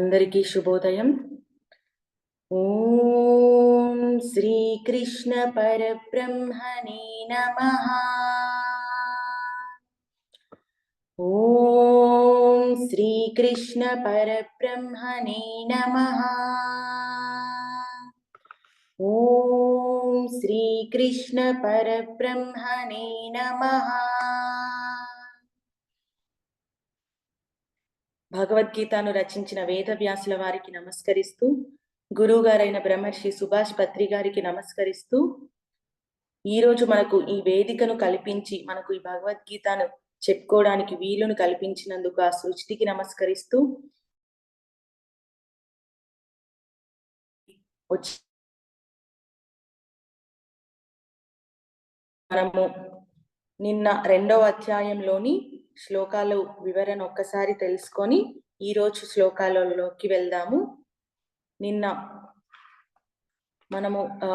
అందరికీ శుభోదయం. ఓం శ్రీకృష్ణ పరబ్రహ్మణే నమ. ఓం శ్రీకృష్ణ పరబ్రహ్మణే నమ. ఓం శ్రీకృష్ణ పరబ్రహ్మణే నమ. భగవద్గీతను రచించిన వేదవ్యాసుల వారికి నమస్కరిస్తూ గురువు గారైన బ్రహ్మర్షి సుభాష్ పత్రి గారికి నమస్కరిస్తూ ఈ రోజు మనకు ఈ వేదికను కల్పించి మనకు ఈ భగవద్గీతను చెప్పుకోవడానికి వీలును కల్పించినందుకు ఆ సృష్టికి నమస్కరిస్తూ మనము నిన్న రెండవ అధ్యాయంలోని శ్లోకాలు వివరణ ఒక్కసారి తెలుసుకొని ఈరోజు శ్లోకాలలోకి వెళ్దాము. నిన్న మనము ఆ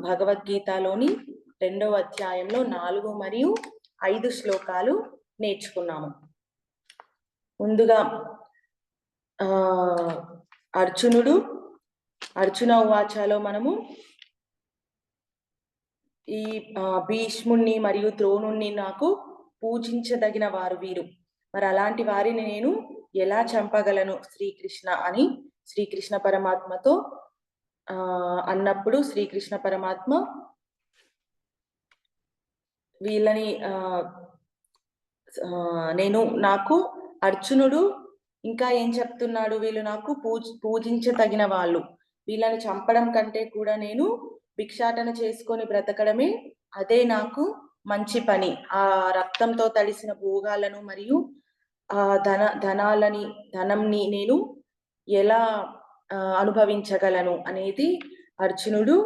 భగవద్గీతలోని రెండవ అధ్యాయంలో నాలుగు మరియు ఐదు శ్లోకాలు నేర్చుకున్నాము. ముందుగా ఆ అర్జునుడు అర్జున ఉవాచాలో మనము ఈ భీష్ముణ్ణి మరియు ద్రోణుణ్ణి నాకు పూజించదగిన వారు వీరు. మరి అలాంటి వారిని నేను ఎలా చంపగలను శ్రీకృష్ణ అని శ్రీకృష్ణ పరమాత్మతో ఆ అన్నప్పుడు శ్రీకృష్ణ పరమాత్మ వీళ్ళని ఆ నేను నాకు అర్జునుడు ఇంకా ఏం చెప్తున్నాడు వీళ్ళు నాకు పూజ పూజించదగిన వాళ్ళు. వీళ్ళని చంపడం కంటే కూడా నేను భిక్షాటన చేసుకొని బ్రతకడమే అదే నాకు మంచి పని. ఆ రక్తంతో తడిసిన భోగాలను మరియు ఆ ధన ధనాలని ధనంని నేను ఎలా అనుభవించగలను అనేది అర్జునుడు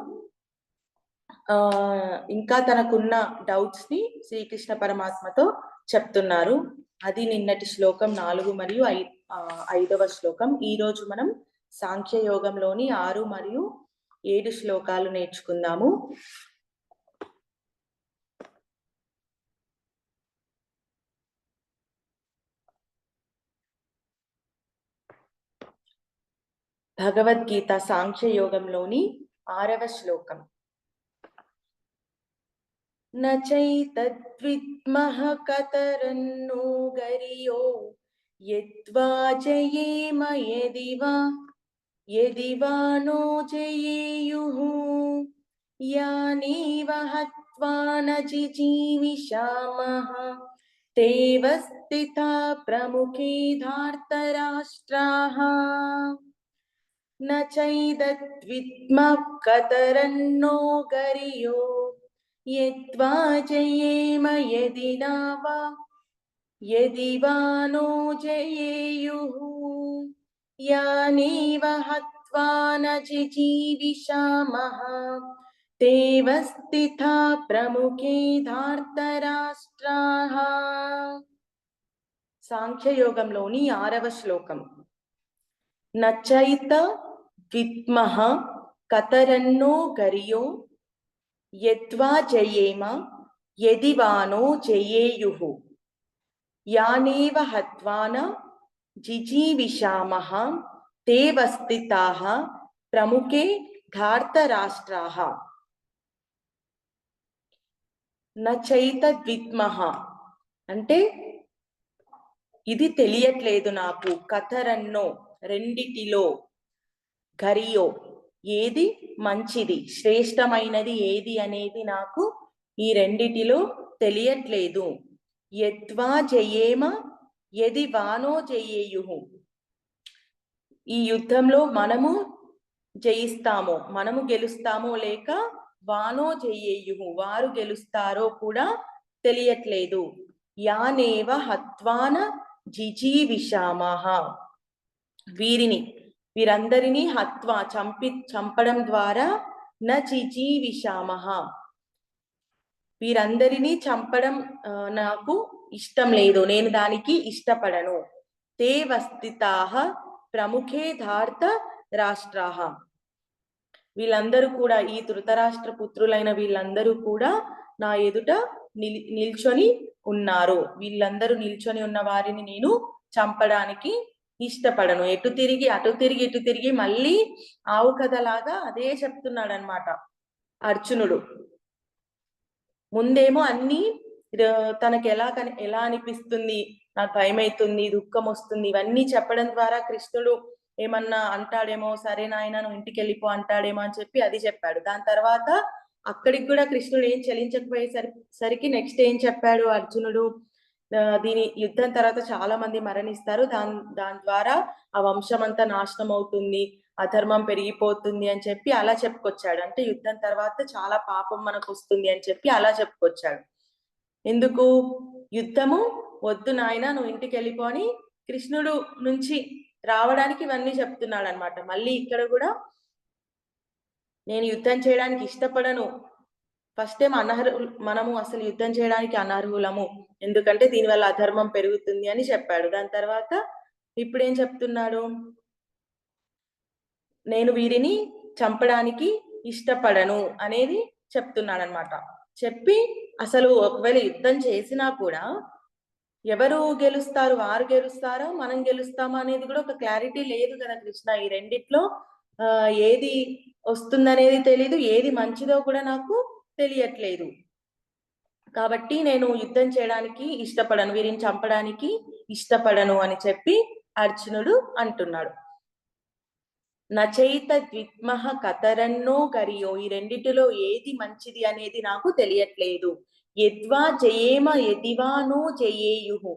ఆ ఇంకా తనకున్న డౌట్స్ని శ్రీకృష్ణ పరమాత్మతో చెప్తున్నారు. అది నిన్నటి శ్లోకం నాలుగు మరియు ఐ ఐదవ శ్లోకం. ఈ రోజు మనం సాంఖ్య యోగంలోని ఆరు మరియు ఏడు శ్లోకాలు నేర్చుకుందాము. భగవద్గీత సాంఖ్య యోగంలోని ఆరవ శ్లోకం. నైతద్విద్మః కతరన్నో గరియో యద్వా జయేమ యది వా యది వా నో జయేయుః యానేవ హత్వా న జిజీవిషామః తేవ స్థితా ప్రముఖే ధార్తరాష్ట్రాः ನ ಚೈದದ್ವಿದ್ಮ ಕತರನ್ನೋ ಗರಿಯೋ ಯದ್ವಾ ಜಯೇಮ ಯದಿ ನಾವಾ ಯದಿ ವಾನೋ ಜಯೇಯುಃ ಯಾನೇವ ಹತ್ವಾ ನ ಜಿಜೀವಿಷಾಮಃ ದೇವಸ್ಥಿತಾ ಪ್ರಮುಖೇ ಧಾರ್ತರಾಷ್ಟ್ರಾಹ సాంఖ్యయోగంలోని ఆరవ శ్లోకం నచ్చయిత విద్మహ కతరన్నో గరియో యద్వా జయేమ యదివానో జయేయు యానేవ హత్వాన జిజీవిషామహ తే వస్థితాః ప్రముఖే ధార్తరాష్ట్రాः నచైత అంటే ఇది తెలియట్లేదు నాకు కథరన్నో రెండిటిలో. గరియో ఏది మంచిది? శ్రేష్టమైనది ఏది అనేది నాకు ఈ రెండిటిలో తెలియట్లేదు. యద్వా జయేమ ఎది వానో జయేయుహు ఈ యుద్ధంలో మనము జయిస్తామో మనము గెలుస్తామో లేక వానో జయేయు. వారు గెలుస్తారో కూడా తెలియట్లేదు. యానేవ హత్వాన జిజీవిషామహ వీరిని వీరందరినీ హత్వా చంపి చంపడం ద్వారా న జిజీవిషామహ వీరందరినీ చంపడం నాకు ఇష్టం లేదు. నేను దానికి ఇష్టపడను. తే వస్థితాహ ప్రముఖే ధార్త రాష్ట్రాహ వీళ్ళందరూ కూడా ఈ ధృతరాష్ట్ర పుత్రులైన వీళ్ళందరూ కూడా నా ఎదుట నిల్ నిల్చొని ఉన్నారు. వీళ్ళందరూ నిల్చొని ఉన్న వారిని నేను చంపడానికి ఇష్టపడను. ఎటు తిరిగి అటు తిరిగి ఇటు తిరిగి మళ్ళీ ఆవు కథలాగా అదే చెప్తున్నాడు అనమాట అర్జునుడు. ముందేమో అన్ని తనకి ఎలా కని ఎలా అనిపిస్తుంది నాకు భయం అవుతుంది దుఃఖం వస్తుంది ఇవన్నీ చెప్పడం ద్వారా కృష్ణుడు ఏమన్నా అంటాడేమో సరే నాయన నువ్వు ఇంటికి వెళ్ళిపో అంటాడేమో అని చెప్పి అది చెప్పాడు. దాని తర్వాత అక్కడికి కూడా కృష్ణుడు ఏం చెలించకపోయేసరి సరికి నెక్స్ట్ ఏం చెప్పాడు అర్జునుడు? దీని యుద్ధం తర్వాత చాలా మంది మరణిస్తారు. దాని దాని ద్వారా ఆ వంశం అంతా నాశనం అవుతుంది అధర్మం పెరిగిపోతుంది అని చెప్పి అలా చెప్పుకొచ్చాడు. అంటే యుద్ధం తర్వాత చాలా పాపం మనకు వస్తుంది అని చెప్పి అలా చెప్పుకొచ్చాడు. ఎందుకు? యుద్ధము వద్దు నాయన నువ్వు ఇంటికి వెళ్ళిపోని కృష్ణుడు నుంచి రావడానికి ఇవన్నీ చెప్తున్నాడు అనమాట మళ్ళీ ఇక్కడ కూడా నేను యుద్ధం చేయడానికి ఇష్టపడను ఫస్ట్ టైం అనర్హు మనము అసలు యుద్ధం చేయడానికి అనర్హులము. ఎందుకంటే దీనివల్ల అధర్మం పెరుగుతుంది అని చెప్పాడు. దాని తర్వాత ఇప్పుడు ఏం చెప్తున్నాడు? నేను వీరిని చంపడానికి ఇష్టపడను అనేది చెప్తున్నాడు అనమాట చెప్పి అసలు ఒకవేళ యుద్ధం చేసినా కూడా ఎవరు గెలుస్తారు వారు గెలుస్తారా మనం గెలుస్తామా అనేది కూడా ఒక క్లారిటీ లేదు కదా కృష్ణ. ఈ రెండిట్లో ఏది వస్తుందనేది తెలీదు ఏది మంచిదో కూడా నాకు తెలియట్లేదు. కాబట్టి నేను యుద్ధం చేయడానికి ఇష్టపడను వీరిని చంపడానికి ఇష్టపడను అని చెప్పి అర్జునుడు అంటున్నాడు. నచైత ద్విత్మహ కతరన్నో గరియో ఈ రెండిటిలో ఏది మంచిది అనేది నాకు తెలియట్లేదు. యద్వా జయేమ ఎదివానో జయేయుహు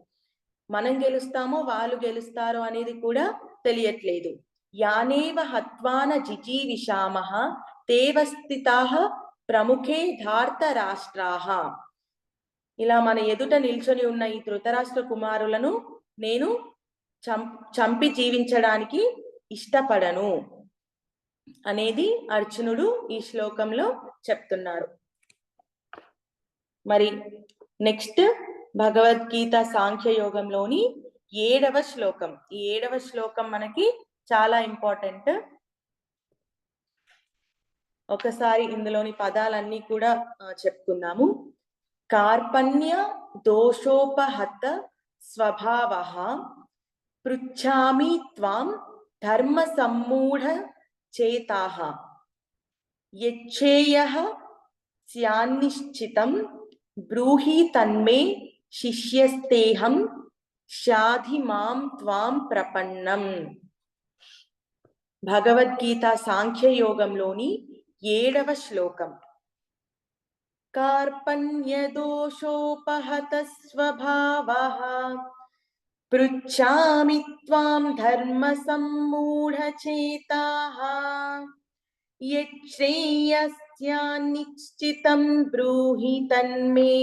మనం గెలుస్తామో వాళ్ళు గెలుస్తారో అనేది కూడా తెలియట్లేదు. యానేవ హత్వాన జిజీ విషామ స్థితాః ప్రముఖే ధార్త రాష్ట్రాహ ఇలా మన ఎదుట నిల్చొని ఉన్న ఈ ధృతరాష్ట్ర కుమారులను నేను చం చంపి జీవించడానికి ఇష్టపడను అనేది అర్జునుడు ఈ శ్లోకంలో చెప్తున్నారు. మరి నెక్స్ట్ భగవద్గీత సాంఖ్య యోగంలోని ఏడవ శ్లోకం. ఈ ఏడవ శ్లోకం మనకి చాలా ఇంపార్టెంట్. ఒకసారి ఇందులోని పదాలన్నీ కూడా చెప్పుకున్నాము చెప్పుకుందాము. కార్పణ్య దోషోపహత స్వభావ పృచ్ఛామి త్వాం ధర్మ సమ్మూఢ చేతాః యచ్చేయః స్యాన్నిశ్చితం బ్రూహి తన్మే శిష్యస్తేహం శాధి మాం త్వాం ప్రపన్నం భగవద్గీత సాంఖ్యయోగంలోని ఏడవ శ్లోకం కార్పణ్యదోషోపహత స్వభావః పృచ్ఛామి త్వాం ధర్మ సమ్మూఢచేతాః యచ్ఛ్రేయస్యాన్నిశ్చితం బ్రూహి తన్మే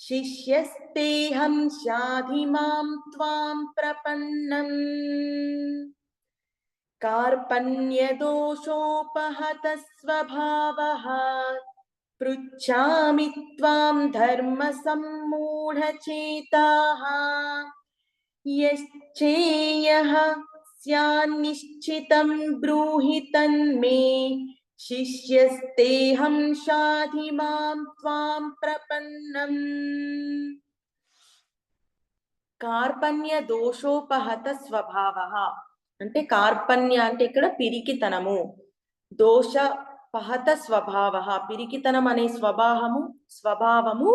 శిష్యస్తేహం శాధి మాం త్వాం ప్రపన్నం కార్పణ్యదోషోపహత స్వభావः పృచ్ఛామి త్వాం ధర్మ సమ్మూఢచేతాः యశ్చేయः స్యాన్నిశ్చితం బ్రూహి తన్మే శిష్యస్తేహం శాధి అంటే కార్పణ్య అంటే ఇక్కడ పిరికితనము. దోష పహత స్వభావ పిరికితనం అనే స్వభావము స్వభావము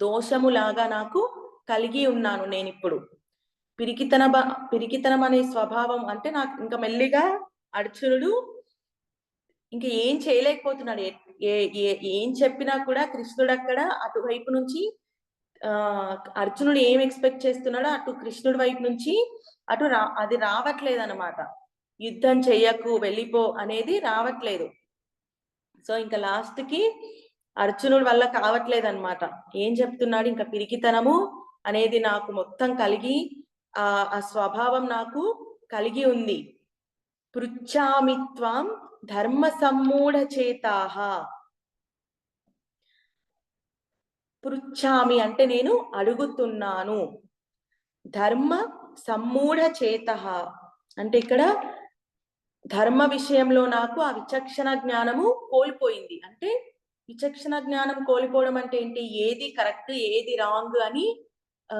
దోషములాగా నాకు కలిగి ఉన్నాను నేను ఇప్పుడు పిరికితన పిరికితనం అనే స్వభావం అంటే నాకు ఇంకా మెల్లిగా అర్జునుడు ఇంకా ఏం చేయలేకపోతున్నాడు. ఏం చెప్పినా కూడా కృష్ణుడు అక్కడ అటువైపు నుంచి ఆ అర్జునుడు ఏం ఎక్స్పెక్ట్ చేస్తున్నాడో అటు కృష్ణుడి వైపు నుంచి అటు రా అది రావట్లేదు అనమాట యుద్ధం చెయ్యకు వెళ్ళిపో అనేది రావట్లేదు. సో ఇంకా లాస్ట్కి అర్జునుడి వల్ల కావట్లేదు అనమాట ఏం చెప్తున్నాడు ఇంకా పిరికితనము అనేది నాకు మొత్తం కలిగి ఆ ఆ స్వభావం నాకు కలిగి ఉంది. పృచ్ఛామిత్వం ధర్మ సమ్మూఢ చేతాహ పృచ్ఛామి అంటే నేను అడుగుతున్నాను. ధర్మ సమ్మూఢ చేత. అంటే ఇక్కడ ధర్మ విషయంలో నాకు ఆ విచక్షణ జ్ఞానము కోల్పోయింది. అంటే విచక్షణ జ్ఞానం కోల్పోవడం అంటే ఏంటి? ఏది కరెక్ట్ ఏది రాంగ్ అని ఆ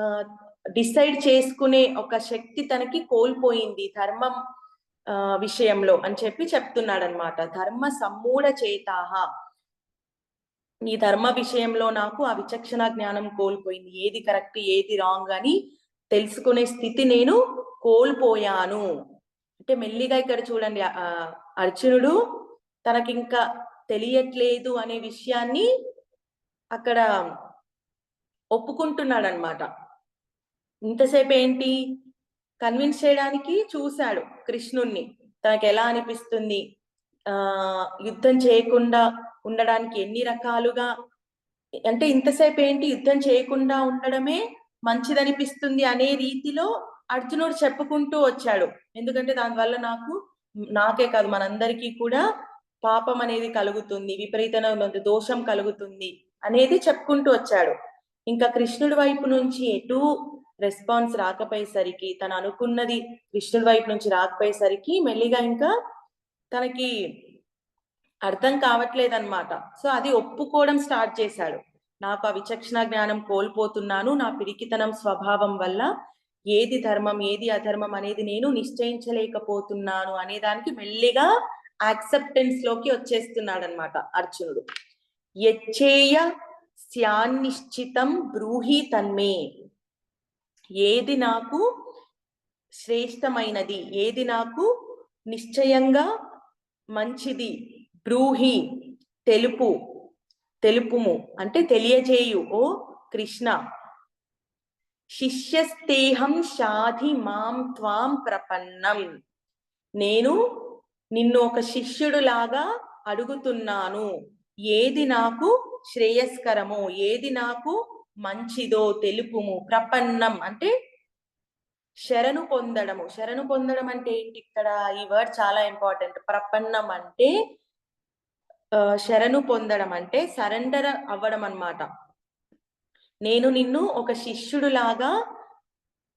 డిసైడ్ చేసుకునే ఒక శక్తి తనకి కోల్పోయింది ధర్మం ఆ, విషయంలో అని చెప్పి చెప్తున్నాడు అనమాట ధర్మ సమ్మూఢ చేతాహ ఈ ధర్మ విషయంలో నాకు ఆ విచక్షణ జ్ఞానం కోల్పోయింది. ఏది కరెక్ట్ ఏది రాంగ్ అని తెలుసుకునే స్థితి నేను కోల్పోయాను. అంటే మెల్లిగా ఇక్కడ చూడండి అర్జునుడు తనకింకా తెలియట్లేదు అనే విషయాన్ని అక్కడ ఒప్పుకుంటున్నాడు అనమాట ఇంతసేపు ఏంటి కన్విన్స్ చేయడానికి చూశాడు కృష్ణుణ్ణి. తనకు ఎలా అనిపిస్తుంది? ఆ యుద్ధం చేయకుండా ఉండడానికి ఎన్ని రకాలుగా అంటే ఇంతసేపు ఏంటి యుద్ధం చేయకుండా ఉండడమే మంచిదనిపిస్తుంది అనే రీతిలో అర్జునుడు చెప్పుకుంటూ వచ్చాడు. ఎందుకంటే దానివల్ల నాకు నాకే కాదు మనందరికీ కూడా పాపం అనేది కలుగుతుంది విపరీతమైన దోషం కలుగుతుంది అనేది చెప్పుకుంటూ వచ్చాడు. ఇంకా కృష్ణుడి వైపు నుంచి ఎటు రెస్పాన్స్ రాకపోయేసరికి తను అనుకున్నది కృష్ణుడి వైపు నుంచి రాకపోయేసరికి మెల్లిగా ఇంకా తనకి అర్థం కావట్లేదన్నమాట. సో అది ఒప్పుకోవడం స్టార్ట్ చేశాడు. నాకు ఆ విచక్షణ జ్ఞానం కోల్పోతున్నాను నా పిరికితనం స్వభావం వల్ల ఏది ధర్మం ఏది అధర్మం అనేది నేను నిశ్చయించలేకపోతున్నాను అనేదానికి మెల్లిగా యాక్సెప్టెన్స్లోకి వచ్చేస్తున్నాడు అనమాట అర్జునుడు. యచ్చేయ స్యాన్నిశ్చితం బ్రూహి తన్మే. ఏది నాకు శ్రేష్టమైనది ఏది నాకు నిశ్చయంగా మంచిది బ్రూహి తెలుపు తెలుపుము. అంటే తెలియజేయు ఓ కృష్ణ. శిష్యస్తేహం షాధి మాం త్వాం ప్రపన్నం. నేను నిన్ను ఒక శిష్యుడులాగా అడుగుతున్నాను. ఏది నాకు శ్రేయస్కరమో ఏది నాకు మంచిదో తెలుపుము. ప్రపన్నం అంటే శరణు పొందడము. శరణు పొందడం అంటే ఏంటి? ఇక్కడ ఈ వర్డ్ చాలా ఇంపార్టెంట్. ప్రపన్నం అంటే శరణు పొందడం అంటే సరెండర్ అవ్వడం అన్నమాట నేను నిన్ను ఒక శిష్యుడులాగా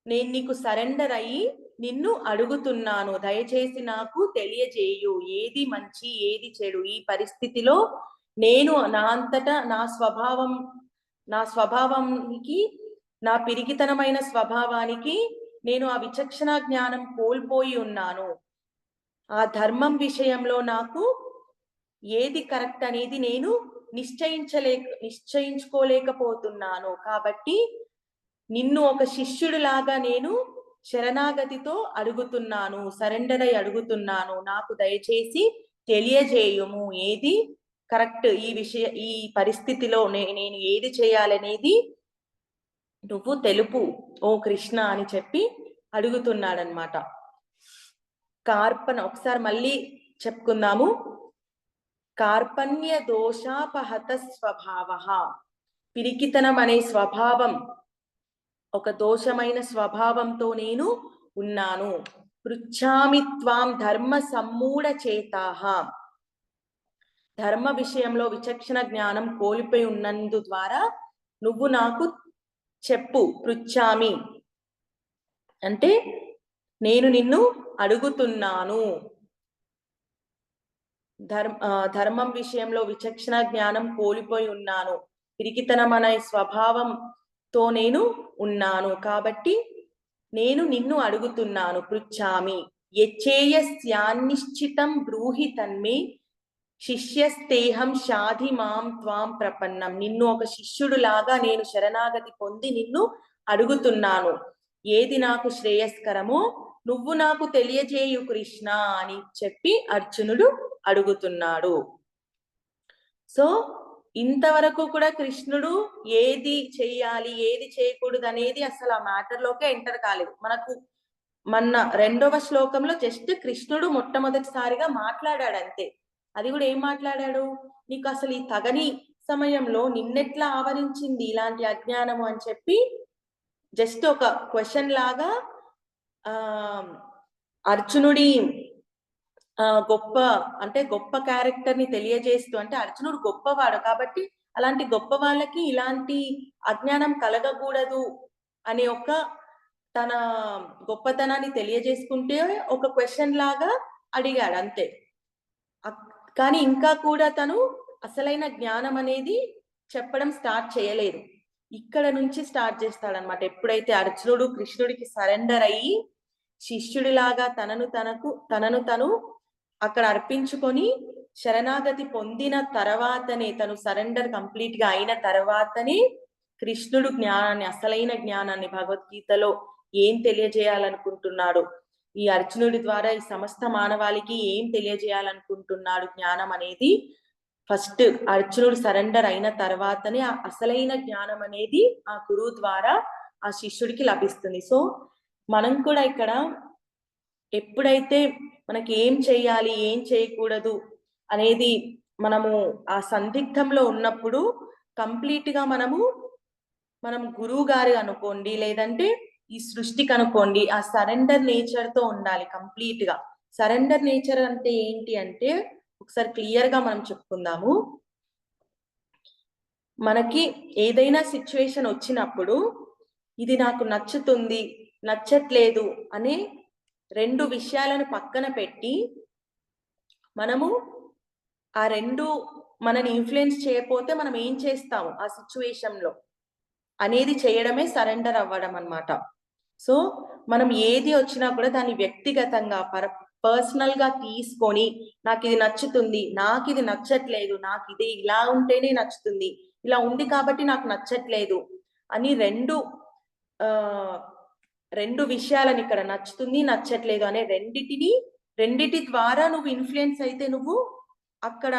నేను నీకు సరెండర్ అయ్యి నిన్ను అడుగుతున్నాను. దయచేసి నాకు తెలియజేయు. ఏది మంచి ఏది చెడు? ఈ పరిస్థితిలో నేను నా అంతటా నా స్వభావం నా స్వభావానికి నా పిరికితనమైన స్వభావానికి నేను ఆ విచక్షణ జ్ఞానం కోల్పోయి ఉన్నాను. ఆ ధర్మం విషయంలో నాకు ఏది కరెక్ట్ అనేది నేను నిశ్చయించలే నిశ్చయించుకోలేకపోతున్నాను. కాబట్టి నిన్ను ఒక శిష్యుడిలాగా నేను శరణాగతితో అడుగుతున్నాను సరెండర్ అయి అడుగుతున్నాను. నాకు దయచేసి తెలియజేయుము. ఏది కరెక్ట్? ఈ విషయ ఈ పరిస్థితిలో నేను ఏది చేయాలనేది నువ్వు తెలుపు ఓ కృష్ణ అని చెప్పి అడుగుతున్నాడనమాట కార్పణ ఒకసారి మళ్ళీ చెప్పుకుందాము. కార్పణ్య దోషాపహత స్వభావ పిరికితనం అనే స్వభావం ఒక దోషమైన స్వభావంతో నేను ఉన్నాను. పృచ్ఛామి త్వాం ధర్మ సమ్మూఢ చేతాహ ధర్మ విషయంలో విచక్షణ జ్ఞానం కోల్పోయి ఉన్నందు ద్వారా నువ్వు నాకు చెప్పు పృచ్ఛామి. అంటే నేను నిన్ను అడుగుతున్నాను. ధర్మ ఆ, ధర్మం విషయంలో విచక్షణ జ్ఞానం కోల్పోయి ఉన్నాను. పిరికితనం అనే స్వభావంతో నేను ఉన్నాను. కాబట్టి నేను నిన్ను అడుగుతున్నాను పృచ్ఛామి. యచ్చేయస్యాన్నిశ్చితం బ్రూహి తన్మే శిష్యస్తేహం షాధి మాం త్వాం ప్రపన్నం. నిన్ను ఒక శిష్యుడులాగా నేను శరణాగతి పొంది నిన్ను అడుగుతున్నాను. ఏది నాకు శ్రేయస్కరమో నువ్వు నాకు తెలియజేయు కృష్ణ అని చెప్పి అర్జునుడు అడుగుతున్నాడు. సో ఇంతవరకు కూడా కృష్ణుడు ఏది చెయ్యాలి ఏది చేయకూడదు అనేది అసలు ఆ మ్యాటర్లోకే ఎంటర్ కాలేదు. మనకు మన రెండవ శ్లోకంలో జస్ట్ కృష్ణుడు మొట్టమొదటిసారిగా మాట్లాడాడు అంతే. అది కూడా ఏం మాట్లాడాడు? నీకు అసలు ఈ తగని సమయంలో నిన్నెట్లా ఆవరించింది ఇలాంటి అజ్ఞానము అని చెప్పి జస్ట్ ఒక క్వశ్చన్ లాగా అర్జునుడి ఆ గొప్ప అంటే గొప్ప క్యారెక్టర్ని తెలియజేస్తూ అంటే అర్జునుడు గొప్పవాడు కాబట్టి అలాంటి గొప్ప వాళ్ళకి ఇలాంటి అజ్ఞానం కలగకూడదు అనే ఒక తన గొప్పతనాన్ని తెలియజేసుకుంటే ఒక క్వశ్చన్ లాగా అడిగాడు అంతే. కానీ ఇంకా కూడా తను అసలైన జ్ఞానం అనేది చెప్పడం స్టార్ట్ చేయలేదు. ఇక్కడ నుంచి స్టార్ట్ చేస్తాడనమాట ఎప్పుడైతే అర్జునుడు కృష్ణుడికి సరెండర్ అయ్యి శిష్యుడిలాగా తనను తనకు తనను తను అక్కడ అర్పించుకొని శరణాగతి పొందిన తర్వాతనే తను సరెండర్ కంప్లీట్గా అయిన తర్వాతనే కృష్ణుడు జ్ఞానాన్ని అసలైన జ్ఞానాన్ని భగవద్గీతలో ఏం తెలియజేయాలనుకుంటున్నాడు? ఈ అర్జునుడి ద్వారా ఈ సమస్త మానవాళికి ఏం తెలియజేయాలనుకుంటున్నాడు జ్ఞానం అనేది ఫస్ట్ అర్జునుడు సరెండర్ అయిన తర్వాతనే ఆ అసలైన జ్ఞానం అనేది ఆ గురువు ద్వారా ఆ శిష్యుడికి లభిస్తుంది. సో మనం కూడా ఇక్కడ ఎప్పుడైతే మనకి ఏం చేయాలి ఏం చేయకూడదు అనేది మనము ఆ సందిగ్ధంలో ఉన్నప్పుడు కంప్లీట్గా మనము మనం గురువు గారు అనుకోండి లేదంటే ఈ సృష్టికి అనుకోండి ఆ సరెండర్ నేచర్తో ఉండాలి కంప్లీట్గా సరెండర్ నేచర్ అంటే ఏంటి అంటే ఒకసారి క్లియర్గా మనం చెప్పుకుందాము. మనకి ఏదైనా సిచ్యువేషన్ వచ్చినప్పుడు ఇది నాకు నచ్చుతుంది నచ్చట్లేదు అనే రెండు విషయాలను పక్కన పెట్టి మనము ఆ రెండు మనని ఇన్ఫ్లుయెన్స్ చేయకపోతే మనం ఏం చేస్తాము ఆ సిచ్యువేషన్లో అనేది చేయడమే సరెండర్ అవ్వడం అన్నమాట. సో మనం ఏది వచ్చినా కూడా దాన్ని వ్యక్తిగతంగా పర పర్సనల్గా తీసుకొని నాకు ఇది నచ్చుతుంది నాకు ఇది నచ్చట్లేదు నాకు ఇది ఇలా ఉంటేనే నచ్చుతుంది ఇలా ఉంది కాబట్టి నాకు నచ్చట్లేదు అని రెండు రెండు విషయాలను ఇక్కడ నచ్చుతుంది నచ్చట్లేదు అనే రెండిటిని రెండిటి ద్వారా నువ్వు ఇన్ఫ్లుయెన్స్ అయితే నువ్వు అక్కడ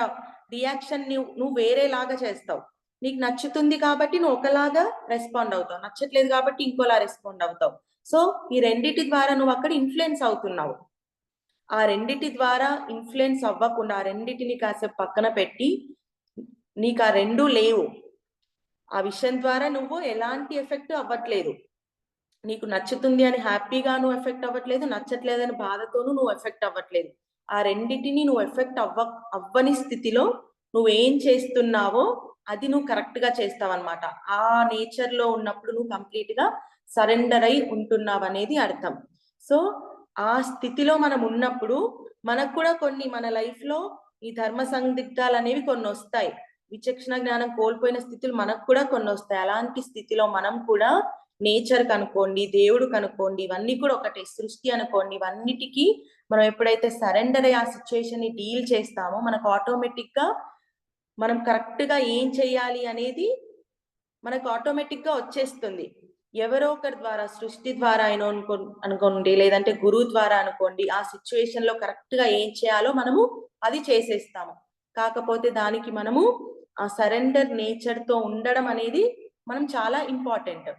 రియాక్షన్ నువ్వు వేరేలాగా చేస్తావు. నీకు నచ్చుతుంది కాబట్టి నువ్వు ఒకలాగా రెస్పాండ్ అవుతావు నచ్చట్లేదు కాబట్టి ఇంకోలా రెస్పాండ్ అవుతావు. సో ఈ రెండిటి ద్వారా నువ్వు అక్కడ ఇన్ఫ్లుయెన్స్ అవుతున్నావు. ఆ రెండిటి ద్వారా ఇన్ఫ్లుయెన్స్ అవ్వకుండా ఆ రెండిటిని కాసేపు పక్కన పెట్టి నీకు ఆ రెండు లేవు. ఆ విషయం ద్వారా నువ్వు ఎలాంటి ఎఫెక్ట్ అవ్వట్లేదు. నీకు నచ్చుతుంది అని హ్యాపీగా నువ్వు ఎఫెక్ట్ అవ్వట్లేదు నచ్చట్లేదని బాధతోనూ నువ్వు ఎఫెక్ట్ అవ్వట్లేదు. ఆ రెండిటిని నువ్వు ఎఫెక్ట్ అవ్వ అవ్వని స్థితిలో నువ్వు ఏం చేస్తున్నావో అది నువ్వు కరెక్ట్గా చేస్తావు అనమాట ఆ నేచర్లో ఉన్నప్పుడు నువ్వు కంప్లీట్గా సరెండర్ అయి ఉంటున్నావు అనేది అర్థం. సో ఆ స్థితిలో మనం ఉన్నప్పుడు మనకు కూడా కొన్ని మన లైఫ్లో ఈ ధర్మ సందిగ్ధాలు అనేవి కొన్ని వస్తాయి. విచక్షణ జ్ఞానం కోల్పోయిన స్థితులు మనకు కూడా కొన్ని వస్తాయి. అలాంటి స్థితిలో మనం కూడా నేచర్ కనుకోండి దేవుడు కనుకోండి ఇవన్నీ కూడా ఒకటే సృష్టి అనుకోండి ఇవన్నిటికీ మనం ఎప్పుడైతే సరెండర్ అయ్యి ఆ సిచ్యువేషన్ని డీల్ చేస్తామో మనకు ఆటోమేటిక్గా మనం కరెక్ట్గా ఏం చేయాలి అనేది మనకు ఆటోమేటిక్గా వచ్చేస్తుంది. ఎవరో ఒకరి ద్వారా సృష్టి ద్వారా అయిన అనుకో అనుకోండి లేదంటే గురువు ద్వారా అనుకోండి ఆ సిచ్యువేషన్లో కరెక్ట్గా ఏం చేయాలో మనము అది చేసేస్తాము. కాకపోతే దానికి మనము ఆ సరెండర్ నేచర్తో ఉండడం అనేది మనం చాలా ఇంపార్టెంట్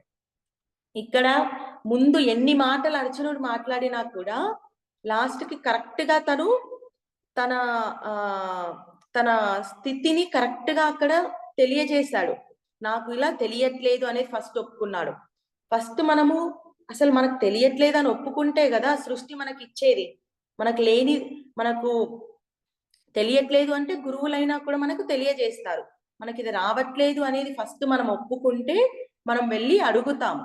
ఇక్కడ ముందు ఎన్ని మాటలు అర్జునుడు మాట్లాడినా కూడా లాస్ట్కి కరెక్ట్గా తను తన ఆ తన స్థితిని కరెక్ట్గా అక్కడ తెలియజేశాడు. నాకు ఇలా తెలియట్లేదు అనేది ఫస్ట్ ఒప్పుకున్నాడు. ఫస్ట్ మనము అసలు మనకు తెలియట్లేదు అని ఒప్పుకుంటే కదా సృష్టి మనకి ఇచ్చేది మనకు లేని మనకు తెలియట్లేదు అంటే గురువులైనా కూడా మనకు తెలియజేస్తారు. మనకి ఇది రావట్లేదు అనేది ఫస్ట్ మనం ఒప్పుకుంటే మనం వెళ్ళి అడుగుతాము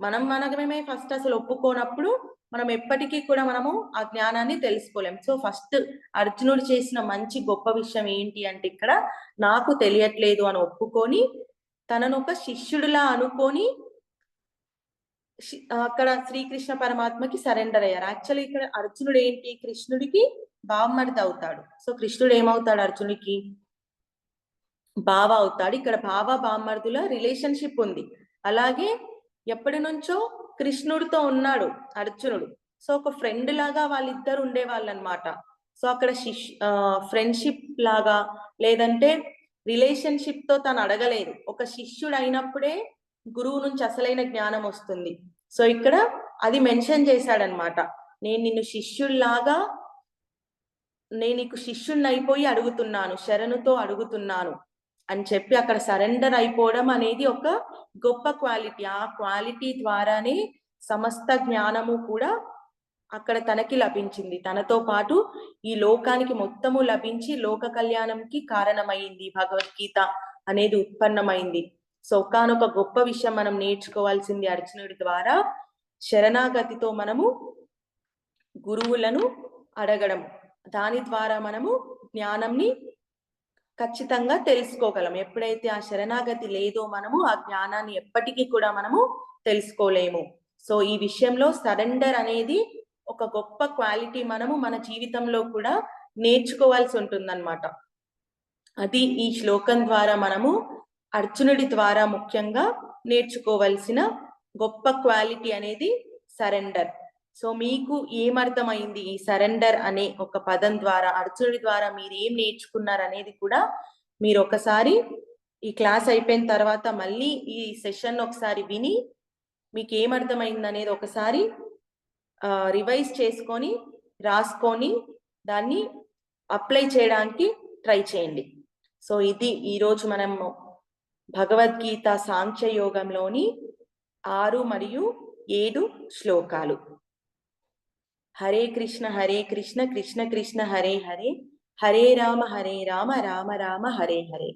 మనం మనమే ఫస్ట్ అసలు ఒప్పుకోనప్పుడు మనం ఎప్పటికీ కూడా మనము ఆ జ్ఞానాన్ని తెలుసుకోలేం. సో ఫస్ట్ అర్జునుడు చేసిన మంచి గొప్ప విషయం ఏంటి అంటే ఇక్కడ నాకు తెలియట్లేదు అని ఒప్పుకొని తనను ఒక శిష్యుడిలా అనుకొని అక్కడ శ్రీకృష్ణ పరమాత్మకి సరెండర్ అయ్యారు. యాక్చువల్లీ ఇక్కడ అర్జునుడు ఏంటి కృష్ణుడికి బావమరిది అవుతాడు. సో కృష్ణుడు ఏమవుతాడు అర్జునుడికి? బావ అవుతాడు. ఇక్కడ బావ బామ్మర్దుల రిలేషన్షిప్ ఉంది. అలాగే ఎప్పటి నుంచో కృష్ణుడితో ఉన్నాడు అర్జునుడు. సో ఒక ఫ్రెండ్ లాగా వాళ్ళిద్దరు ఉండేవాళ్ళు అనమాట సో అక్కడ శిష్ ఫ్రెండ్షిప్ లాగా లేదంటే రిలేషన్షిప్తో తను అడగలేదు. ఒక శిష్యుడు అయినప్పుడే గురువు నుంచి అసలైన జ్ఞానం వస్తుంది. సో ఇక్కడ అది మెన్షన్ చేశాడనమాట. నేను నిన్ను శిష్యుల్లాగా నేను నీకు శిష్యుణ్ణి అయిపోయి అడుగుతున్నాను శరణుతో అడుగుతున్నాను అని చెప్పి అక్కడ సరెండర్ అయిపోవడం అనేది ఒక గొప్ప క్వాలిటీ. ఆ క్వాలిటీ ద్వారానే సమస్త జ్ఞానము కూడా అక్కడ తనకి లభించింది. తనతో పాటు ఈ లోకానికి మొత్తము లభించి లోక కళ్యాణంకి కారణమైంది భగవద్గీత అనేది ఉత్పన్నమైంది. సో ఒకనొక గొప్ప విషయం మనం నేర్చుకోవాల్సింది అర్జునుడి ద్వారా శరణాగతితో మనము గురువులను అడగడం దాని ద్వారా మనము జ్ఞానంని ఖచ్చితంగా తెలుసుకోగలం. ఎప్పుడైతే ఆ శరణాగతి లేదో మనము ఆ జ్ఞానాన్ని ఎప్పటికీ కూడా మనము తెలుసుకోలేము. సో ఈ విషయంలో సరెండర్ అనేది ఒక గొప్ప క్వాలిటీ మనము మన జీవితంలో కూడా నేర్చుకోవాల్సి ఉంటుందన్నమాట. అది ఈ శ్లోకం ద్వారా మనము అర్జునుడి ద్వారా ముఖ్యంగా నేర్చుకోవలసిన గొప్ప క్వాలిటీ అనేది సరెండర్. సో మీకు ఏమర్థమైంది ఈ సరెండర్ అనే ఒక పదం ద్వారా అర్జునుడి ద్వారా మీరు ఏం నేర్చుకున్నారు అనేది కూడా మీరు ఒకసారి ఈ క్లాస్ అయిపోయిన తర్వాత మళ్ళీ ఈ సెషన్ ఒకసారి విని మీకు ఏమర్థమైంది అనేది ఒకసారి రివైజ్ చేసుకొని రాసుకొని దాన్ని అప్లై చేయడానికి ట్రై చేయండి. సో ఇది ఈరోజు మనం భగవద్గీత సాంఖ్యయోగంలోని ఆరు మరియు ఏడు శ్లోకాలు. హరే కృష్ణ హరే కృష్ణ కృష్ణ కృష్ణ హరే హరే. హరే రామ హరే రామ రామ రామ హరే హరే.